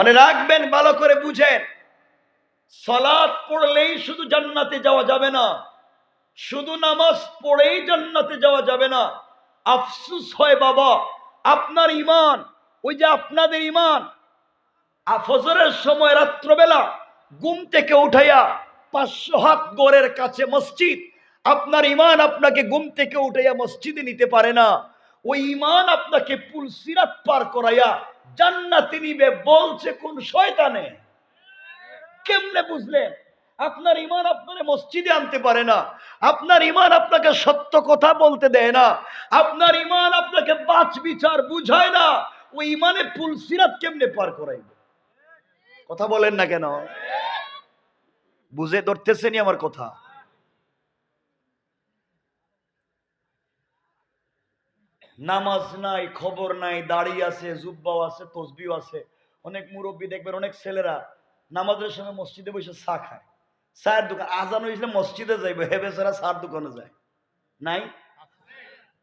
মনে রাখবেন, ভালো করে বুঝেন। সলাদ পড়লেই শুধু জান্নাতে যাওয়া যাবে না। শুধু নামাজ পড়েই জান্নাতে যাওয়া যাবে না। আফসুস হয় বাবা, আপনার ইমান ওই যে আপনাদের ইমান আ- ফজরের সময় রাত্রবেলা ঘুম থেকে উঠাইয়া পাঁচশো হাত গোরের কাছে মসজিদ, আপনার ইমান আপনাকে ঘুম থেকে উঠাইয়া মসজিদে নিতে পারে না। ওই ইমান আপনাকে পুলসিরাত পার করাইয়া জান্নাতে নিবে, বলছে কোন শয়তানে। কেমনে বুঝলেন? আপনার ইমান আপনার মসজিদে আনতে পারে না। আপনার ইমান আপনাকে সত্য কথা বলতে দেয় না। আপনার ইমান আপনাকে বাচ বিচার বুঝায় না। ওই ইমানে পুলসিরাত কেমনে পার করাইবে? কথা বলেন না কেন? বুঝে ধরতেছেনি আমার কথা। নামাজ নাই, খবর নাই, দাড়ি আছে, জুব্বাও আছে, তসবিও আছে। অনেক মুরব্বী দেখবেন, অনেক ছেলেরা নামাজের সময় মসজিদে বসে চা খায়। চায়ের দোকান, আজান হয়েছিল মসজিদে যাইবে হে বেচারা চার দোকানে যায়। নাই?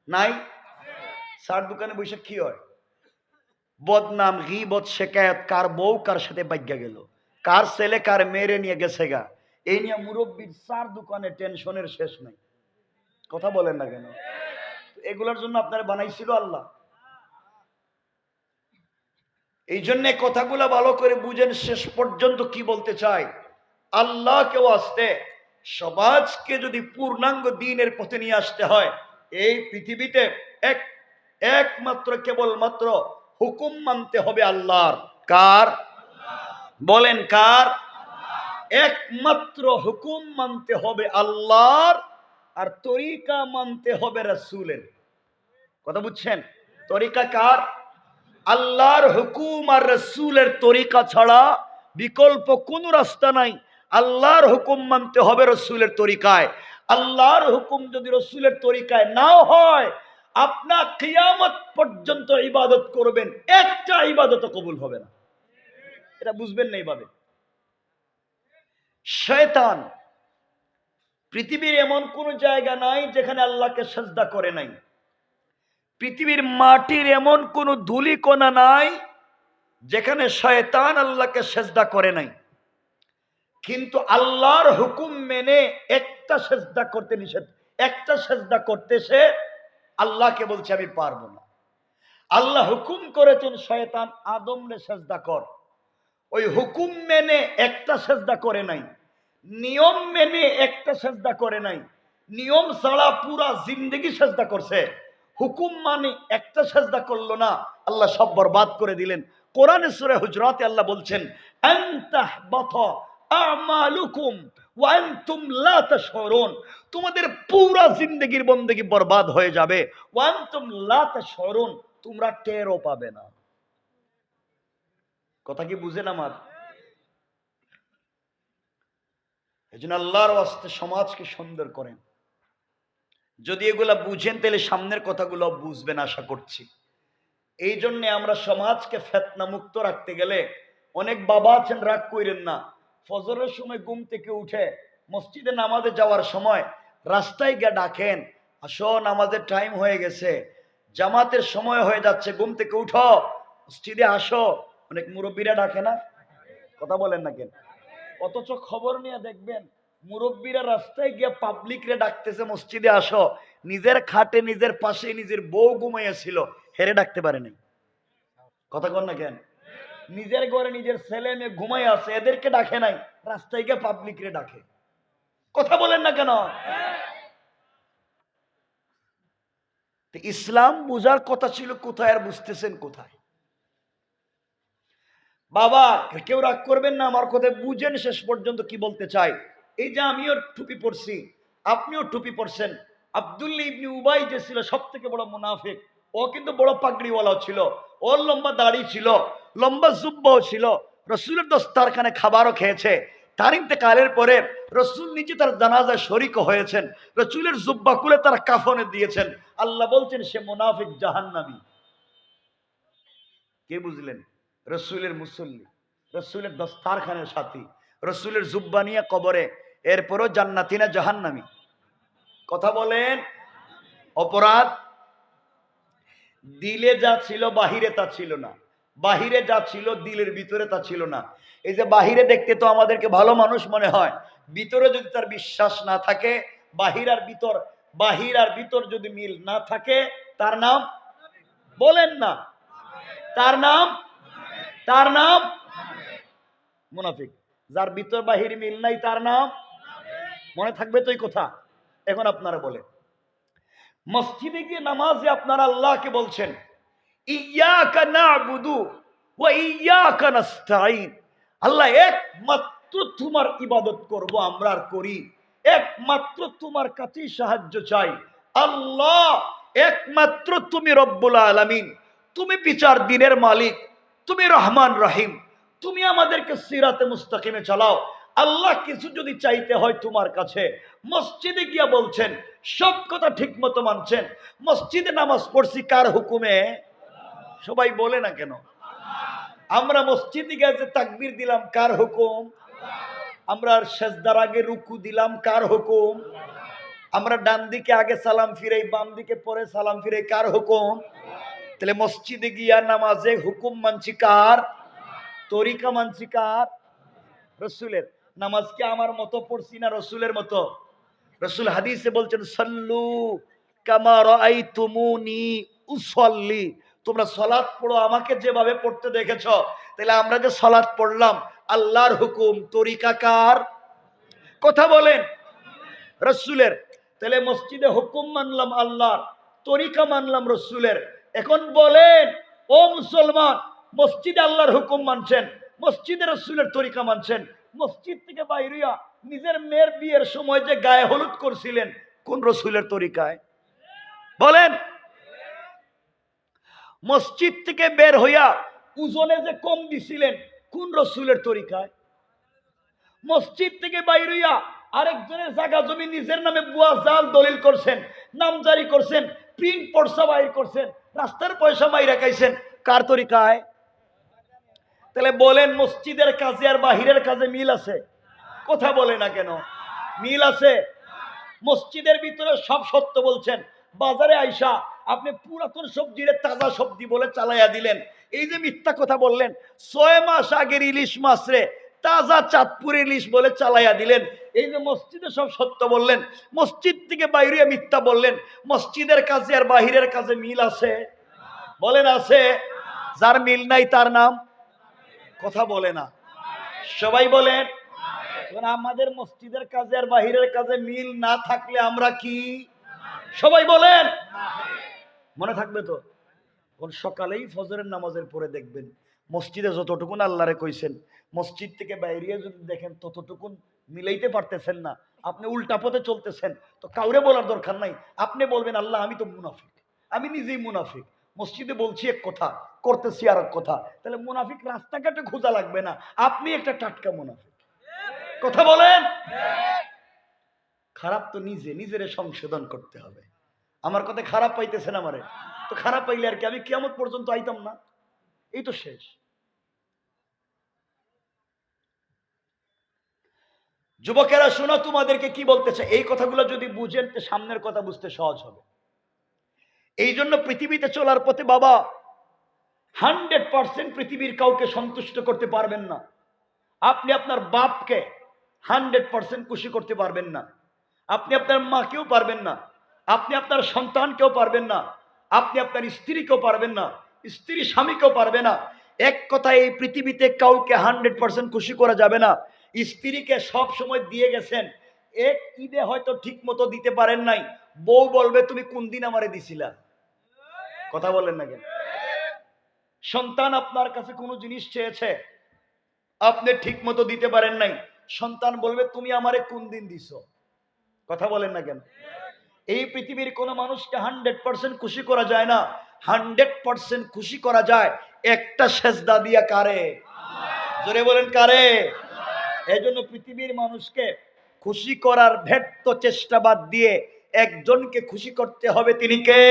নাই? চার দোকানে বসে কি হয়? বদনাম, গিবত শেখায়ত কার বউ কার সাথে বাজ্ঞা গেল? কার ছেলে কার মেরে নিয়ে গেছে গা? এই নিয়ে মুরব্বীর চার দোকানে টেনশনের শেষ নাই। কথা বলেন না কেন? এগুলোর জন্য আপনারা বানাইছিল আল্লাহ। এই জন্য কথাগুলো ভালো করে বুঝেন, শেষ পর্যন্ত কি বলতে চাই? আল্লাহ কেউ আসতে সমাজকে যদি পূর্ণাঙ্গ দিনের পথে নিয়ে আসতে হয়, এই পৃথিবীতে এক, একমাত্র কেবলমাত্র হুকুম মানতে হবে আল্লাহর। কার? বলেন কার? একমাত্র হুকুম মানতে হবে আল্লাহর আর তরিকা মানতে হবে রাসূলের। কথা বুঝছেন? তরিকা কার? আল্লাহর হুকুম আর রসুলের তরিকা ছাড়া বিকল্প কোনো রাস্তা নাই। আল্লাহর হুকুম মানতে হবে রসুলের তরিকায়। আল্লাহর হুকুম যদি রসুলের তরিকায় নাও হয়, আপনার কিয়ামত পর্যন্ত ইবাদত করবেন, একটা ইবাদত কবুল হবে না। এটা বুঝবেন না এইভাবে। শয়তান পৃথিবীর এমন কোনো জায়গা নাই যেখানে আল্লাহকে সাজদা করে নাই। পৃথিবীর মাটির এমন কোনো ধুলিকণা নাই যেখানে শয়তান আল্লাহকে সেজদা করে নাই। কিন্তু আল্লাহর হুকুম মেনে একটা সেজদা করতে নিষেধ, একটা সেজদা করতে সে আল্লাহকে বলছে, আমি পারব না। আল্লাহ হুকুম করেছেন, শয়তান আদমরে সেজদা কর। ওই হুকুম মেনে একটা সেজদা করে নাই, নিয়ম মেনে একটা সেজদা করে নাই, নিয়ম ছাড়া পুরা জিন্দগি সেজদা করছে। হুকুম মানে একটা সেজদা করল না, আল্লাহ সব বরবাদ করে দিলেন। কোরআনে সুরে হুজরাতে আল্লাহ বলছেন তোমাদের জিন্দগির বন্দেগি বরবাদ হয়ে যাবে। তোমরা টেরও পাবে না। কথা কি বুঝেন আমার? এজন্য আল্লাহর ওয়াস্তে সমাজকে সুন্দর করেন। যদি এগুলা বুঝেন, তাহলে সামনের কথাগুলো বুঝবেন আশা করছি। এই জন্য আমরা সমাজকে ফেতনা মুক্ত রাখতে গেলে অনেক বাবা আছেন, রাগ কইরেন না। ফজরের সময় ঘুম থেকে উঠে মসজিদে নামাজে যাওয়ার সময় রাস্তায় গিয়ে ডাকেন, আসো, নামাজের টাইম হয়ে গেছে। জামাতের সময় হয়ে যাচ্ছে, ঘুম থেকে উঠো। মসজিদে আসো। অনেক মুরব্বীরা ডাকে না? কথা বলেন না কেন? অথচ খবর নিয়ে দেখবেন মুরব্বীরা রাস্তায় গিয়ে পাবলিক রে ডাকতেছে, মসজিদে আসো। নিজের খাটে, নিজের পাশে নিজের বউ ঘুমাইয়াছিল হেরে ডাকতে পারে নাই। কথা কন না কেন? নিজের ঘরে নিজের ছেলে মেয়ে ঘুমাই আছে, এদেরকে ডাকে নাই, রাস্তায় গিয়ে পাবলিক রে ডাকে। কথা বলেন না কেন? ইসলাম বুঝার কথা ছিল কোথায় আর বুঝতেছেন কোথায়? বাবা, কেউ রাগ করবেন না, আমার কথা বুঝেন শেষ পর্যন্ত কি বলতে চাই এই যে আমিও টুপি পরছি, আপনিও টুপি পরছেন। আব্দুল্লি ইবনি উবাই যে ছিল সব থেকে বড় মুনাফিক, ও কিন্তু বড় পাগড়িওয়ালাও ছিল, ওর লম্বা দাড়ি ছিল, লম্বা জুব্বাও ছিল। রসুলের দস্তারখানে খাবারও খেয়েছে। তার ইন্তেকালের পরে রসুল নিজে তার শরিক হয়েছেন। রসুলের জুব্বা খুলে তার কাফনে দিয়েছেন। আল্লাহ বলছেন, সে মুনাফিক জাহান্নামী। কে বুঝলেন? রসুলের মুসল্লি, রসুলের দস্তারখানের সাথী, রসুলের জুব্বা নিয়ে কবরে এরপরও জান্নাতি না জাহান্নামি। কথা বলেন, অপরাধ, দিলে যা ছিল বাহিরে তা ছিল না। বাহিরে যা ছিল দিলের ভিতরে তা ছিল না। এই যে বাহিরে দেখতে তো আমাদেরকে ভালো মানুষ মনে হয়, ভিতরে যদি তার বিশ্বাস না থাকে, বাহির আর ভিতর, বাহির আর ভিতর যদি মিল না থাকে, তার নাম? বলেন না। তার নাম? তার নাম? মুনাফিক। যার ভিতর বাহির মিল নাই, তার নাম? মনে থাকবে তো এই কথা। এখন আপনারা বলেন। মসজিদে গিয়ে নামাজে আপনারা আল্লাহকে বলছেন নাস্তাইন আল্লাহ, একমাত্র তোমার ইবাদত করব, আমরা আর করি। একমাত্র তোমার কাছেই সাহায্য চাই। আল্লাহ, একমাত্র তুমি রব্বুল আলামিন। তুমি বিচার দিনের মালিক। তুমি রহমান রহিম। তুমি আমাদেরকে সিরাতে মুস্তাকিমে চালাও। আল্লাহ কিছু যদি চাইতে হয় তোমার কাছে, মসজিদে গিয়া বলছেন, সব কথা ঠিক মতো মানছেন, মসজিদে নামাজ পড়ছি কার হুকুমে? সবাই বলে না কেন? আমরা মসজিদে গেছে তাকবির দিলাম কার হুকুম? আমরা সেজদার আগে রুকু দিলাম কার হুকুম? আমরা ডান দিকে আগে সালাম ফিরাই, বাম দিকে পরে সালাম ফিরাই, কার হুকুম? তাহলে মসজিদে গিয়া নামাজে হুকুম মানছি কার? তরিকা মানছি কার? রসুলের। নামাজ কি আমার মতো পড়ছি না রসুলের মতো? রসুল হাদিসে বলছেন, সল্লু কামার আই তুমুনি উসল্লি। তোমরা সলাৎ পড়ো, আমাকে যেভাবে পড়তে দেখেছ। তাহলে আমরা যে সলাৎ পড়লাম, আল্লাহর হুকুম, তরিকা কার? কথা বলেন, রসুলের। তাহলে মসজিদে হুকুম মানলাম আল্লাহর, তরিকা মানলাম রসুলের। এখন বলেন, ও মুসলমান, মসজিদে আল্লাহর হুকুম মানছেন, মসজিদে রসুলের তরিকা মানছেন। মসজিদ থেকে বাইরিয়া নিজের মেয়ের বিয়ের সময় যে গায়ে হলুদ করছিলেন, কোন রসুলের তরিকায়? বলেন। মসজিদ থেকে বের হইয়া ওজনে যে কম দিছিলেন, কোন রসুলের তরিকায়? মসজিদ থেকে বাইর হইয়া আরেকজনের জায়গা জমি নিজের নামে বুয়া জাল দলিল করছেন, নাম জারি করছেন, প্রিন্ট পয়সা বাইর করছেন, রাস্তার পয়সা মাইরা খাইছেন, কার তরিকায়? তাহলে বলেন মসজিদের কাজে আর বাহিরের কাজে মিল আছে? কথা বলে না কেন? মিল আছে? মসজিদের ভিতরে সব সত্য বলছেন। বাজারে আইসা আপনি পুরাতন সবজির তাজা সবজি বলে চালাইয়া দিলেন। এই যে মিথ্যা কথা বললেন, ছয় মাস আগের ইলিশ মাছ রে, তাজা চাঁদপুর ইলিশ বলে চালাইয়া দিলেন। এই যে মসজিদে সব সত্য বললেন, মসজিদ থেকে বাইরে মিথ্যা বললেন, মসজিদের কাজে আর বাহিরের কাজে মিল আছে? বলেন আছে। যার মিল নাই তার নাম? কথা বলে না। সবাই বলেন আমাদের মসজিদের কাজে আর বাহিরের কাজে মিল না থাকলে আমরা কি? সবাই বলেন। মনে থাকবে তো? কোন সকালেই ফজরের নামাজের পরে দেখবেন, মসজিদে যতটুকুন আল্লাহরে কইছেন, মসজিদ থেকে বাইরে যদি দেখেন, ততটুকুন মিলাইতে পারতেছেন না। আপনি উল্টা পথে চলতেছেন। তো কাউরে বলার দরকার নাই। আপনি বলবেন, আল্লাহ, আমি তো মুনাফিক। আমি নিজেই মুনাফিক। মসজিদে বলছি এক কথা, করতেছি আর এক কথা। তাহলে মুনাফিক রাস্তাঘাটে খোঁজা লাগবে না। আপনি একটা টাটকা মুনাফিক। কথা বলেন? খারাপ তো নিজে, নিজের সংশোধন করতে হবে। আমার কথা খারাপ পাইতেছেন আমারে। তো খারাপ পাইলে আর কি? আমি কিয়ামত পর্যন্ত আইতাম না? এই তো শেষ। যুবকেরা, শোনো তোমাদেরকে কি বলতেছে এই কথাগুলো যদি বুঝেন সামনের কথা বুঝতে সহজ হবে। এই জন্য পৃথিবীতে চলার পথে বাবা, হান্ড্রেড পার্সেন্ট পৃথিবীর কাউকে সন্তুষ্ট করতে পারবেন না। আপনি আপনার বাপকে হান্ড্রেড পার্সেন্ট খুশি করতে পারবেন না। আপনি আপনার মাকেও পারবেন না। আপনি আপনার সন্তানকেও পারবেন না। আপনি আপনার স্ত্রীকেও পারবেন না। স্ত্রী স্বামীকেও পারবে না। এক কথায় এই পৃথিবীতে কাউকে হান্ড্রেড পার্সেন্ট খুশি করা যাবে না। স্ত্রীকে সব সময় দিয়ে গেছেন। এক ঈদে হয়তো ঠিক মতো দিতে পারেন নাই। বউ বলবে, তুমি কোন দিন আমারে দিছিলা? কথা বলেন না কেন? সন্তান আপনার কাছে কোনো জিনিস চেয়েছে? আপনি ঠিক মতো দিতে পারেন নাই। সন্তান বলবে, তুমি আমারে কোন দিন দিছ? কথা বলেন না কেন? এই পৃথিবীর কোনো মানুষকে হান্ড্রেড পার্সেন্ট খুশি করা যায় না। হান্ড্রেড পার্সেন্ট খুশি করা যায় একটা সেজদা দিয়া কারে? জোরে বলেন, কারে? এই জন্য পৃথিবীর মানুষকে খুশি করার ভেট্ট চেষ্টা বাদ দিয়ে একজনকে খুশি করতে হবে, তিনি কে?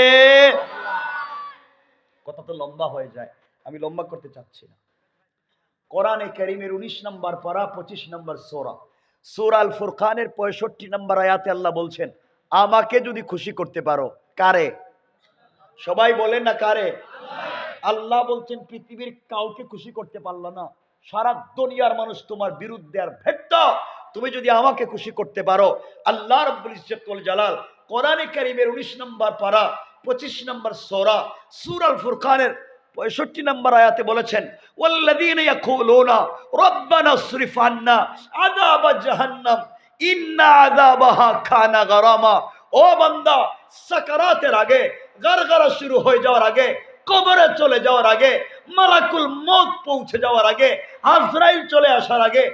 কথা তো লম্বা হয়ে যায়। আমি লম্বা করতে চাচ্ছি না। কোরআনে করিমের উনিশ নম্বর পারা, পঁচিশ নম্বর সোরা। সোরা আল ফুরখানের পঁয়ষট্টি নম্বর আয়াতে আল্লাহ বলছেন, আমাকে যদি খুশি করতে পারো। কারে? সবাই বলেন না কারে? আল্লাহ বলছেন, পৃথিবীর কাউকে খুশি করতে পারল না। সারা দুনিয়ার মানুষ তোমার বিরুদ্ধে আর ভেট্ট। তুমি যদি আমাকে খুশি করতে পারো। আল্লাহ রব্বুল ইজ্জতুল জালাল কোরআনে কারিমের উনিশ নম্বর পারা পঁচিশ নম্বর সোরা সুর আল ফুরকানের পঁয়ষট্টি নম্বর আয়াতে বলেছেন, ওয়াল্লাযীনা ইয়াকুলুনা রব্বানা ইসরিফ আন্না আযাব জাহান্নাম, ইন্না আযাবাহা কানা গারামা। ও বান্দা, সাকারাতের আগে, গারগারা শুরু হয়ে যাওয়ার আগে, কবরে চলে যাওয়ার আগে, মালাকুল মত পৌঁছে যাওয়ার আগে, আজরাইল চলে আসার আগে,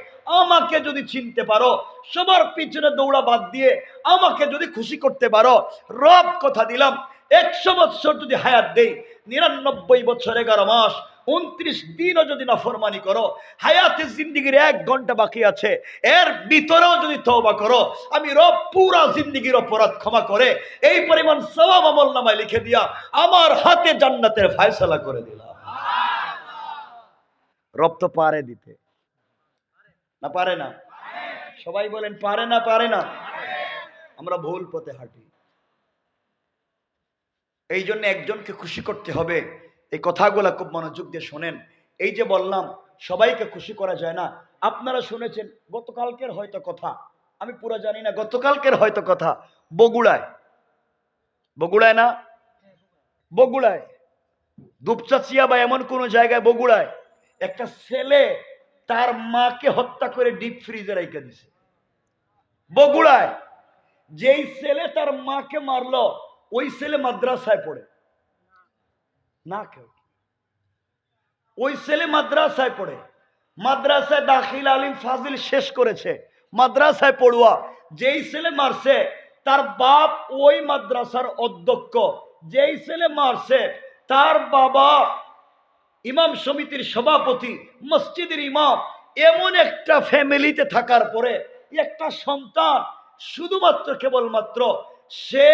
আমাকে যদি চিনতে পারো, সবার পিছনে দৌড়া বাদ দিয়ে আমাকে যদি খুশি করতে পারো, রব কথা দিলাম একশো বৎসর যদি হায়াত দেই নিরানব্বই বছর এগারো মাস উনত্রিশ দিনও যদি নাফরমানি করো হায়াতে জিন্দিগির এক ঘণ্টা বাকি আছে এর ভিতরেও যদি তওবা করো আমি রব পুরা জিন্দিগির অপরাধ ক্ষমা করে এই পরিমাণ সওয়াব আমল নামায় লিখে দিয়া আমার হাতে জান্নাতের ফায়সালা করে দিলাম। রব তো পারে দিতে। না পারে না? সবাই বলেন পারে না পারে না? আমরা ভুল পথে হাঁটি। এই জন্য একজনকে খুশি করতে হবে। এই কথাগুলো খুব মনোযোগ দিয়ে শোনেন। এই যে বললাম, সবাইকে খুশি করা যায় না। আপনারা শুনেছেন, গতকালকের হয়তো কথা। আমি পুরো জানি না, গতকালকের হয়তো কথা। বগুড়ায়। বগুড়ায় না? বগুড়ায়। দুপচাচিয়া বা এমন কোনো জায়গায় বগুড়ায়। একটা ছেলে তার মাকে হত্যা করে ডিপ ফ্রিজে রেখে দিছে। বগুড়ায়। যেই ছেলে তার মাকে মারলো ওই ছেলে মাদ্রাসায় পড়ে। না কেউ। ওই ছেলে মাদ্রাসায় পড়ে। মাদ্রাসায় দাখিল আলিম ফাজিল শেষ করেছে। মাদ্রাসায় পড়ুয়া, যেই ছেলে মারছে, তার বাপ ওই মাদ্রাসার অধ্যক্ষ। যেই ছেলে মারছে, তার বাবা ইমাম সমিতির সভাপতি, মসজিদের ইমাম। এমন একটা ফ্যামিলিতে থাকার পরে একটা সন্তান, শুধুমাত্র কেবলমাত্র সে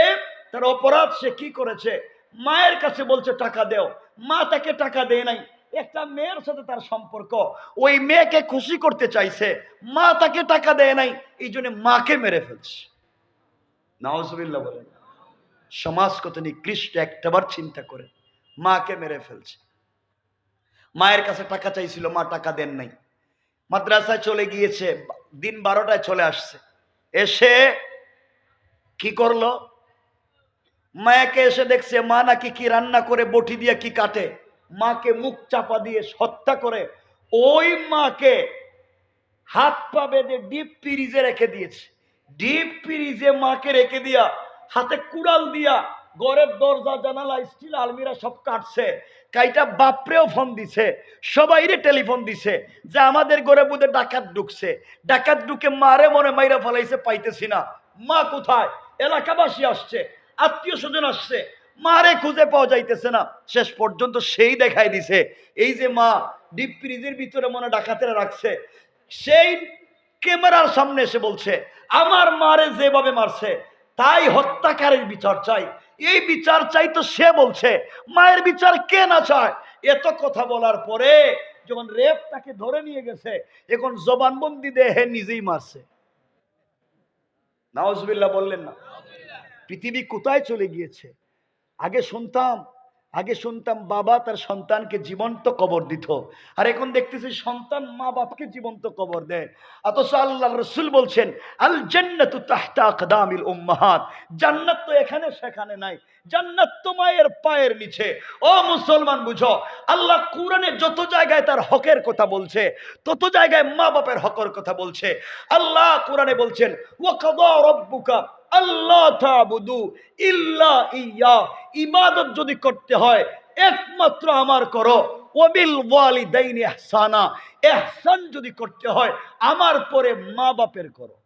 তার অপরাধ সে কি করেছে? মায়ের কাছে বলছে, টাকা দেও। মা তাকে টাকা দেয় নাই। একটা মেয়ের সাথে তার সম্পর্ক। ওই মেয়েকে খুশি করতে চাইছে। মা তাকে টাকা দেয় নাই। এই জন্য মাকে মেরে ফেলছে। নওয়াজবিল্লা বলেন। সমাজ কত নিকৃষ্ট, একটাবার চিন্তা করে। মাকে মেরে ফেলছে। মায়ের কাছে টাকা চাইছিল, মা টাকা দেন নাই। মাদ্রাসায় চলে গিয়েছে, দিন বারোটায় চলে আসছে। এসে কি করল? মায়াকে এসে দেখছে, মা নাকি কি রান্না করে বটি দিয়ে কি কাটে? মাকে মুখ চাপা দিয়ে হত্যা করে ওই মাকে হাত পা বেঁধে ডিপ ফ্রিজে রেখে দিয়েছে। ডিপ ফ্রিজে মাকে রেখে দিয়া হাতে কুড়াল দিয়া ঘরের দরজা, জানালা, স্টিল, আলমিরা সব কাটছে। কাইটা বাপরেও ফোন দিছে, সবাইরে টেলিফোন দিছে যে আমাদের ঘরে বুধে ডাকাত ঢুকছে। ডাকাত ঢুকে মারে মনে মাইরা ফলাইছে, পাইতেছি না। মা কোথায়? এলাকাবাসী আসছে। আত্মীয় স্বজন আসছে, মারে খুঁজে পাওয়া যাইতেছে না। শেষ পর্যন্ত সেই দেখাই দিছে। এই যে মা ডিপ ফ্রিজের ভিতরে মনে ডাকাতেরা রাখছে, সেই ক্যামেরার সামনে এসে বলছে, আমার মারে যেভাবে মারছে, তাই হত্যাকারের বিচার চাই। এই বিচার চাই তো সে বলছে, মায়ের বিচার কে না চায়? এত কথা বলার পরে যখন রেপ তাকে ধরে নিয়ে গেছে, এখন জবানবন্দি দেহে নিজেই মারছে। নওয়াজবিল্লাহ বললেন না। পৃথিবী কোথায় চলে গিয়েছে? আগে শুনতাম আগে শুনতাম বাবা তার সন্তানকে জীবন্ত কবর দিত। আর এখন দেখতেছি সন্তান মা বাপকে জীবন্ত কবর দেয়। অথচ আল্লাহ রসুল বলছেন আল জান্নাতু উম্মাহাত। জান্নাত তো এখানে সেখানে নাই। জান্নাত তো মায়ের পায়ের নিচে। ও মুসলমান বুঝো, আল্লাহ কোরআনে যত জায়গায় তার হকের কথা বলছে, তত জায়গায় মা বাপের হকের কথা বলছে। আল্লাহ কোরআনে বলছেন ও ওয়াকাদা রাব্বুকা আল্লাহ তাবুদু ইল্লা ইয়া। ইবাদত যদি করতে হয়, একমাত্র আমার করো। ওবিল ওয়ালিদাইনি ইহসানা। ইহসান যদি করতে হয়, আমার পরে মা বাপের করো।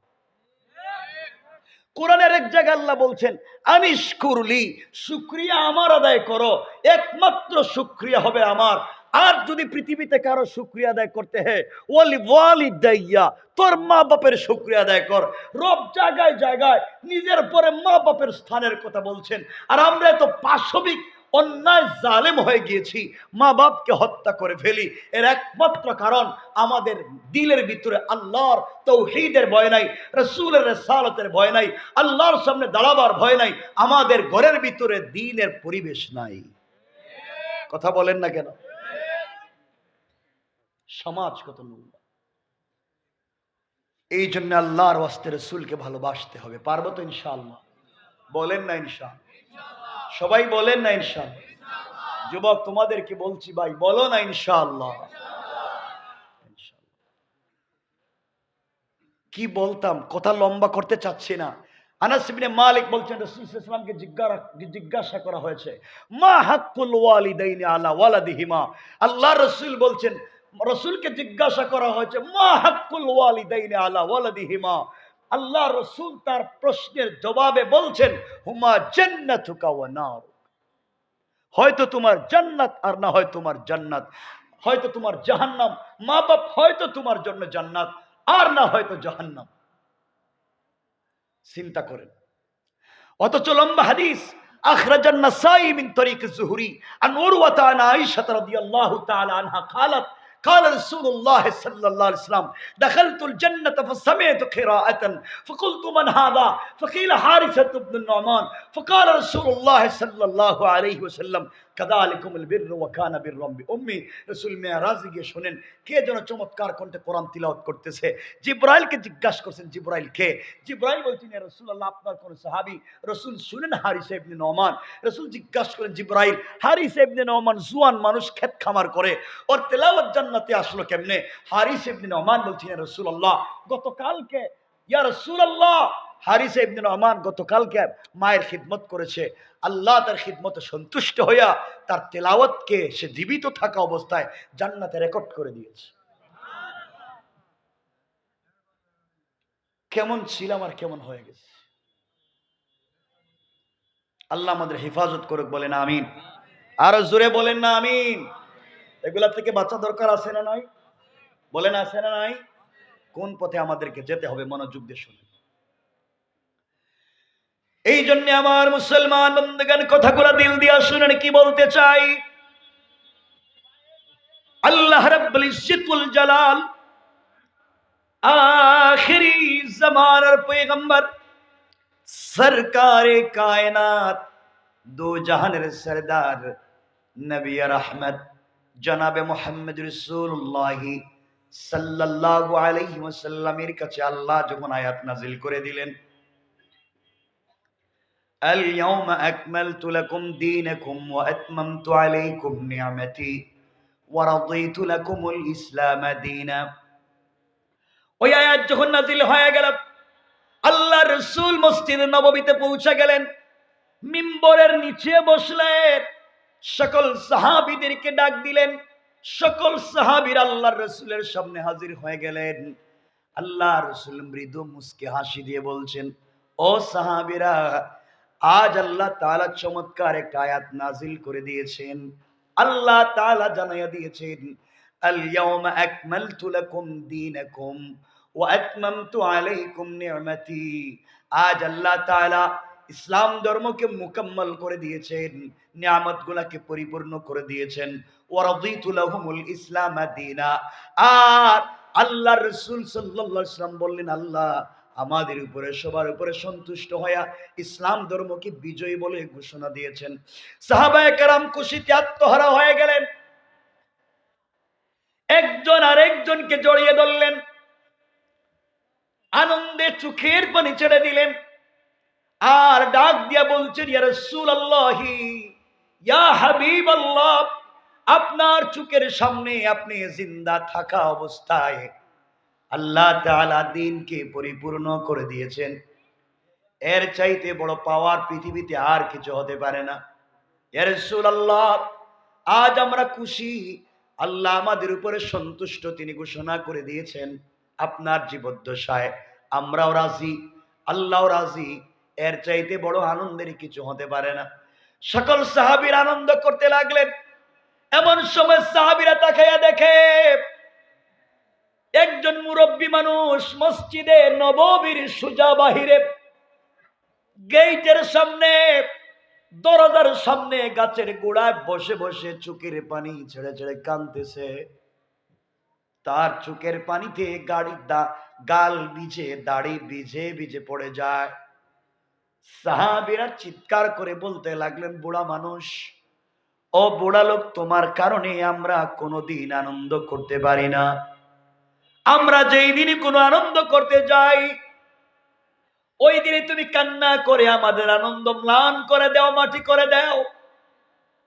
কোরআনের এক জায়গায় আল্লাহ বলছেন আনিস কুরলি শুক্রিয়া আমার আদায় করো। একমাত্র শুক্রিয়া হবে আমার। আর যদি পৃথিবীতে কারও শুক্রিয়া আদায় করতে হে, ওয়ালি ওয়ালি দাইয়া তোর মা বাপের শুক্রিয়া আদায় কর। রব জায়গায় জায়গায় নিজের পরে মা বাপের স্থানের কথা বলছেন। আর আমরা এত পাশবিক, অন্যায়, জালেম হয়ে গিয়েছি, মা বাপকে হত্যা করে ফেলি। এর একমাত্র কারণ আমাদের দিলের ভিতরে আল্লাহর তৌহিদের ভয় নাই, রসুলের রেসালতের ভয় নাই, আল্লাহর সামনে দাঁড়াবার ভয় নাই, আমাদের ঘরের ভিতরে দিনের পরিবেশ নাই। কথা বলেন না কেন? সমাজ কত নোংরা। এই জন্য আল্লাহর ওয়াস্তে রসুলকে ভালোবাসতে হবে। পারব তো ইনশাআল্লাহ? বলেন না ইনশাআল্লাহ। সবাই বলেন না ইনশাআল্লাহ। যুবক তোমাদেরকে বলছি ভাই? বলো না ইনশাআল্লাহ। কি বলতাম? কথা লম্বা করতে চাচ্ছি না। আনাস ইবনে মালিক বলছেন, রাসূল সাল্লাল্লাহু জিজ্ঞাসা জিজ্ঞাসা করা হয়েছে, মা হাক্কুল ওয়ালিদাইনি আলা ওয়ালাদিহিমা? আল্লাহ রাসূল বলছেন রসুলকে জিজ্ঞাসা করা হয়েছে মা হাক্কুল ওয়ালিদাইনি আলা ওয়ালাদিহিমা আল্লাহ রসুল তার প্রশ্নের জবাবে বলছেন হুমা জান্নাতুকা ওয়া নার হয়তো তোমার জান্নাত আর না হয় তোমার জান্নাত হয়তো তোমার জাহান্নাম মা বাপ হয়তো তোমার জন্য জান্নাত আর না হয়তো জাহান্নাম চিন্তা করেন অথচ লম্বা হাদিস أخرج النسائي من طريق الزهري عن عروة عن عائشة رضي الله تعالى عنها قالت قال رسول الله صلى الله عليه وسلم دخلت الجنة فسمعت قراءة فقلت من هذا؟ فقيل حارثة بن النعمان. فقال رسول الله صلى الله عليه وسلم কাদা বীর বীর রম্বি রসুল গিয়ে শোনেন, কে যেন চমৎকার কণ্ঠে কোরআন করতেছে? জিব্রাইলকে জিজ্ঞাসা করছেন, জিব্রাইল কে? জিব্রাইল বলছেন আপনার কোন সাহাবি? রসুল শুনেন হারিস ইবনে নহমান রসুল জিজ্ঞাসা করেন, জিব্রাইল, হারিস ইবনে নমান জুয়ান মানুষ খেত খামার করে, ওর তেলাওয়াত জান্নাতে আসলো কেমনে? হারিস ইবনে নমান বলছেন রসুল্লাহ গতকালকে, ইয়া রসুল্লাহ হারিস ইবনে নওমান গতকালকে মায়ের খিদমত করেছে। আল্লাহ তার খিদমতে সন্তুষ্ট হইয়া তার তেলাওয়াতকে সে জীবিত থাকা অবস্থায় জান্নাতে রেকর্ড করে দিয়েছে। কেমন ছিলাম আর কেমন হয়ে গেছে। আল্লাহ আমাদের হেফাজত করুক, বলেন আমিন। আরও জোরে বলেন না আমিন। এগুলা থেকে বাঁচা দরকার আছে না নাই? বলেন আছে না নাই? কোন পথে আমাদেরকে যেতে হবে, মনোযোগ দিয়ে শুনে এই জন্য আমার মুসলমান বন্ধুগান কথাগুলো দিল দিয়া শুনেন, কি বলতে চাই? আল্লাহ রাব্বুল ইজ্জতুল জালাল আখিরি জামানার পয়গম্বর, সরকারে কায়নাত, দো জাহানের সরদার নবী রহমত, জনাবে মোহাম্মদ রসুল্লাহি সাল্লাল্লাহু আলাইহি ওয়াসাল্লামের কাছে আল্লাহ যখন আয়াত নাজিল করে দিলেন اليوم أكملت لكم دينكم وأتممت عليكم نعمتي ورضيت لكم الإسلام دينا ওই আয়াত যখন নাজিল হয়ে গেল আল্লাহ রসুল মসজিদ নববীতে পৌঁছে গেলেন মিম্বরের নিচে বসলেন সকল সাহাবিদেরকে ডাক দিলেন সকল সাহাবির আল্লাহ রসুলের সামনে হাজির হয়ে গেলেন আল্লাহ রসুল মৃদু মুসকে হাসি দিয়ে বলছেন ও সাহাবিরা আজ আল্লাহ তাআলা চমৎকার একটা আয়াত নাজিল করে দিয়েছেন আল্লাহ তাআলা জানাইয়া দিয়েছেন اليوم أكملت لكم دينكم وأتممت عليكم نعمتي আজ আল্লাহ তাআলা ইসলাম ধর্মকে মুকম্মল করে দিয়েছেন নিয়ামত গুলাকে পরিপূর্ণ করে দিয়েছেন ওয়ারদিতু লাহুমুল ইসলাম দীনা আর আল্লাহ রসুল সাল্লাল্লাহু আলাইহি সাল্লাম বললেন আল্লাহ আমাদের উপরে, সবার উপরে সন্তুষ্ট হইয়া ইসলাম ধর্মকে বিজয়ী বলে ঘোষণা দিয়েছেন। সাহাবায়ে কেরাম খুশিতে আত্মহারা হয়ে গেলেন। একজন আর একজনকে জড়িয়ে ধরলেন। আনন্দে চোখের পানি ছেড়ে দিলেন। আর ডাক দিয়া বলছেন আপনার চোখের সামনে আপনি জিন্দা থাকা অবস্থায় আল্লাহ তাআলা দিনকে পরিপূর্ণ করে দিয়েছেন। এর চাইতে বড় পাওয়ার পৃথিবীতে আর কিছু হতে পারে না। ইয়া রাসূলুল্লাহ, আজ আমরা খুশি। আল্লাহ আমাদের উপরে সন্তুষ্ট, তিনি ঘোষণা করে দিয়েছেন আপনার জীবদ্দশায়। আমরাও রাজি আল্লাহ রাজি। এর চাইতে বড় আনন্দের কিছু হতে পারে না। সকল সাহাবীর আনন্দ করতে লাগলেন। এমন সময় সাহাবীরা তাকাইয়া দেখে একজন মুরব্বী মানুষ মসজিদে নববীর সুজা বাহিরে, গেইটের সামনে, দরজার সামনে গাছের গোড়ায় বসে বসে চোখের পানি ছেড়ে ছেড়ে কানতেছে তার চোখের পানিতে গাড়ি দা, গাল ভিজে, দাড়ি ভিজে ভিজে পড়ে যায়। সাহাবিরা চিৎকার করে বলতে লাগলেন, বুড়া মানুষ, ও বুড়া লোক, তোমার কারণে আমরা কোনোদিন আনন্দ করতে পারি না। আমরা যেই দিনই কোনো আনন্দ করতে যাই, ওই দিনে তুমি কান্না করে আমাদের আনন্দ ম্লান করে দাও, মাটি করে দাও।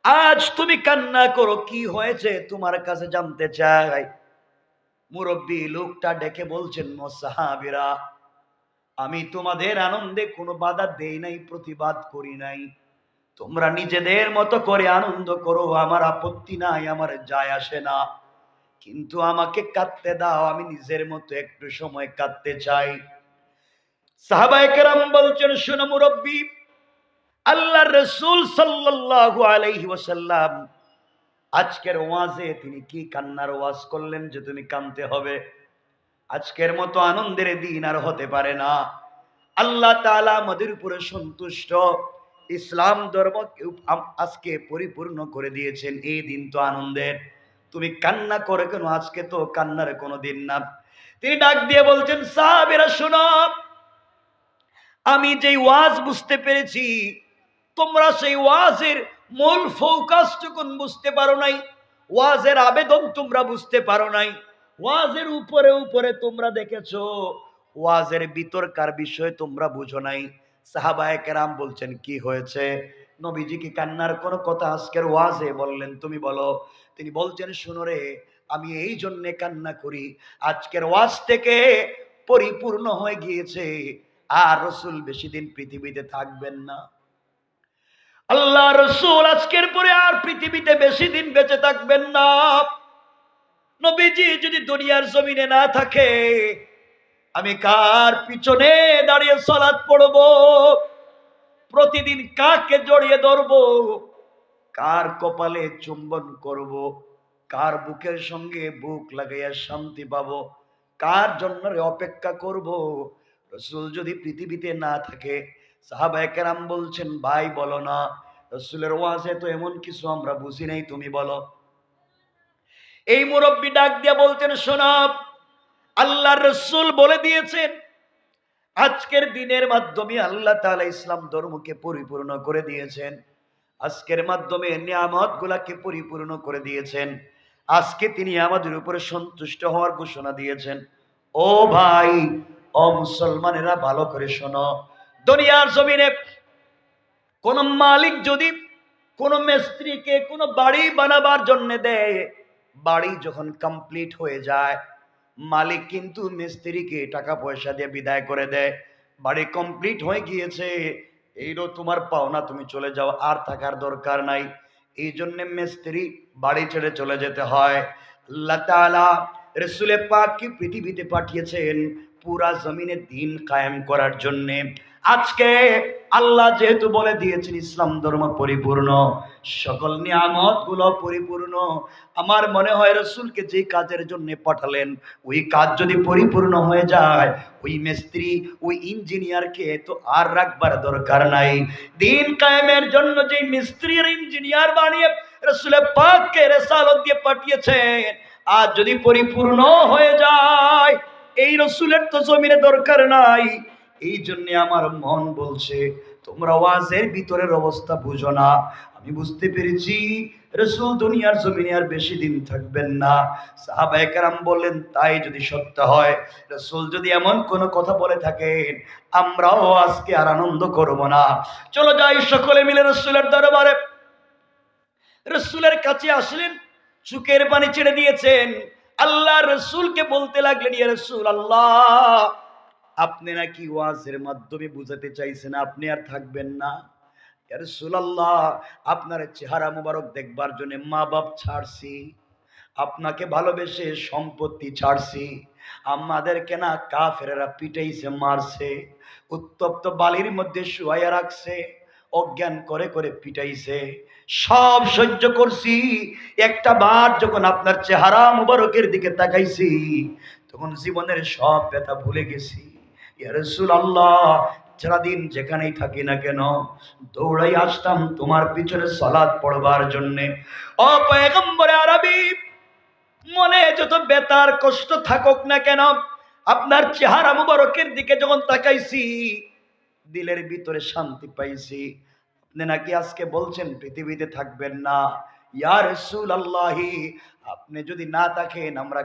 আজ তুমি কান্না করো, কি হয়েছে তোমার কাছে জানতে চাই? মুরব্বী লোকটা ডেকে বলছেন মোসাহাবিরা আমি তোমাদের আনন্দে কোনো বাধা দেই নাই, প্রতিবাদ করি নাই। তোমরা নিজেদের মতো করে আনন্দ করো, আমার আপত্তি নাই, আমার যায় আসে না। কিন্তু আমাকে কাঁদতে দাও, আমি নিজের মতো একটু সময় কাঁদতে চাই। সাহাবায়ে কেরাম বলছেন, শোনো মুরব্বী আল্লাহ রসুল সাল্লাল্লাহু আলাইহি ওয়াসাল্লাম আজকের ওয়াজে তিনি কি কান্নার ওয়াজ করলেন যে তুমি কানতে হবে? আজকের মতো আনন্দের দিন আর হতে পারে না। আল্লাহ তাআলা আমাদের উপরে সন্তুষ্ট। ইসলাম ধর্ম আজকে পরিপূর্ণ করে দিয়েছেন, এই দিন তো আনন্দের। তুমি কান্না করে কেন? আজকে তো কান্নার কোনো দিন না। তিনি ডাক দিয়ে বলছেন, সাহাবেরা, শোনো। আমি যেই ওয়াজ বুঝতে পেরেছি, তোমরা সেই ওয়াজের মূল ফোকাসটুকুন বুঝতে পারো নাই, ওয়াজের আবেদন তোমরা বুঝতে পারো নাই, ওয়াজের উপরে উপরে তোমরা দেখেছ, ওয়াজের বিতর্কার বিষয় তোমরা বুঝো নাই। সাহাবায়ে কেরাম বলছেন, কি হয়েছে? নবীজি কি কান্নার কোনো কথা আজকের ওয়াজে বললেন, তুমি বলো, তিনি বলছেন, শুনো রে, আমি এই জন্যে কান্না করি, আজকের ওয়াজ থেকে পরিপূর্ণ হয়ে গিয়েছে, আর রসুল বেশি দিন পৃথিবীতে থাকবেন না। আল্লাহ রসুল আজকের পরে আর পৃথিবীতে বেশি দিন বেঁচে থাকবেন না। নবীজি যদি দুনিয়ার জমিনে না থাকে, আমি কার পিছনে দাঁড়িয়ে সলাদ পড়ব? প্রতিদিন কাকে জড়িয়ে ধরব? কার কপালে চুম্বন করব? কার বুকের সঙ্গে বুক লাগাইয়া শান্তি পাবো? কার জন্য অপেক্ষা করব? রসুল যদি পৃথিবীতে না থাকে, সাহাবায়ে কেরাম বলছেন, ভাই, বলো না। রসুলের ওয়াজে তো এমন কিছু আমরা বুঝি নাই, তুমি বলো। এই মুরব্বী ডাক দিয়া বলছেন, শোনাব আল্লাহ রসুল বলে দিয়েছেন আজকের দিনের মাধ্যমে আল্লাহ তাআলা ইসলাম ধর্মকে পরিপূর্ণ করে দিয়েছেন। আজকের মাধ্যমে নিয়ামত গুলাকে পরিপূর্ণ করে দিয়েছেন। আজকে তিনি আমাদের উপরে সন্তুষ্ট হওয়ার ঘোষণা দিয়েছেন। ও ভাই, ও মুসলমানেরা ভালো করে শোনো। দুনিয়ার জমিনে কোন মালিক যদি কোন মিস্ত্রিকে কোন বাড়ি বানাবার জন্য দেয়, বাড়ি যখন কমপ্লিট হয়ে যায় মালিক কিন্তু মিস্ত্রিকে টাকা পয়সা দিয়ে বিদায় করে দেয়। বাড়ি কমপ্লিট হয়ে গিয়েছে। এইরও তোমার পাওনা, তুমি চলে যাও, আর থাকার দরকার নাই। এই জন্যে মিস্ত্রি বাড়ি ছেড়ে চলে যেতে হয়। আল্লাহ তাআলা রসুলে পাক কি পৃথিবীতে পাঠিয়েছেন পুরা জমিনে দিন কায়েম করার জন্যে। আজকে আল্লাহ যেহেতু বলে দিয়েছেন, ইসলাম ধর্ম পরিপূর্ণ, সকল নিয়ামতগুলো পরিপূর্ণ। আমার মনে হয় রসুলকে যে কাজের জন্য পাঠালেন, ওই কাজ যদি পরিপূর্ণ হয়ে যায়, ওই মিস্ত্রি, ওই ইঞ্জিনিয়ারকে তো আর রাখবার দরকার নাই। দিন কায়েমের জন্য যে মিস্ত্রি আর ইঞ্জিনিয়ার বানিয়ে রসুলের পাককে রেসালত দিয়ে পাঠিয়েছেন, আর যদি পরিপূর্ণ হয়ে যায়, এই রসুলের তো জমিনে দরকার নাই। এই জন্য আমার মন বলছে, তোমরা ওয়াজের ভিতরের অবস্থা বুঝো না। আমি বুঝতে পেরেছি, রসুল দুনিয়ার জমিনে আর বেশি দিন থাকবেন না। সাহাবায়ে কেরাম বললেন, তাই যদি সত্য হয়, রসুল যদি এমন কোনো কথা বলে থাকেন, আমরাও আজকে আর আনন্দ করব না। চলো যাই সকলে মিলে রসুলের দরবারে। রসুলের কাছে আসলেন, চুকের পানি ছেড়ে দিয়েছেন, আল্লাহ রসুলকে বলতে লাগলেন, ইয়া রসুল আল্লাহ আপনি নাকি ওয়াজের মাধ্যমে বুঝাতে চাইছেন, আপনি আর থাকবেন না। রাসূলুল্লাহ, আপনার চেহারা মোবারক দেখবার জন্য মা বাপ ছাড়ছি, আপনাকে ভালোবেসে সম্পত্তি ছাড়ছি, আমাদেরকে না কাফেরেরা পিটাইছে, মারছে, উত্তপ্ত বালির মধ্যে শুয়াইয়া রাখছে, অজ্ঞান করে করে পিটাইছে। সব সহ্য করছি, একটা বার যখন আপনার চেহারা মুবারকের দিকে তাকাইছি, তখন জীবনের সব ব্যথা ভুলে গেছি। ইয়ারসুল আল্লাহ সারাদিন যেখানেই থাকি না কেন, দৌড়াই আসতাম তোমার পিছনে সলাদ পড়বার জন্যে। আরবি, মনে যত বেতার কষ্ট থাকুক না কেন, আপনার চেহারা মুবারকের দিকে যখন তাকাইছি, দিলের ভিতরে শান্তি পাইছি। আপনি নাকি আজকে বলছেন পৃথিবীতে থাকবেন না। ইয়ার ইয়া রাসূলুল্লাহি, আপনি যদি না থাকেন, আমরা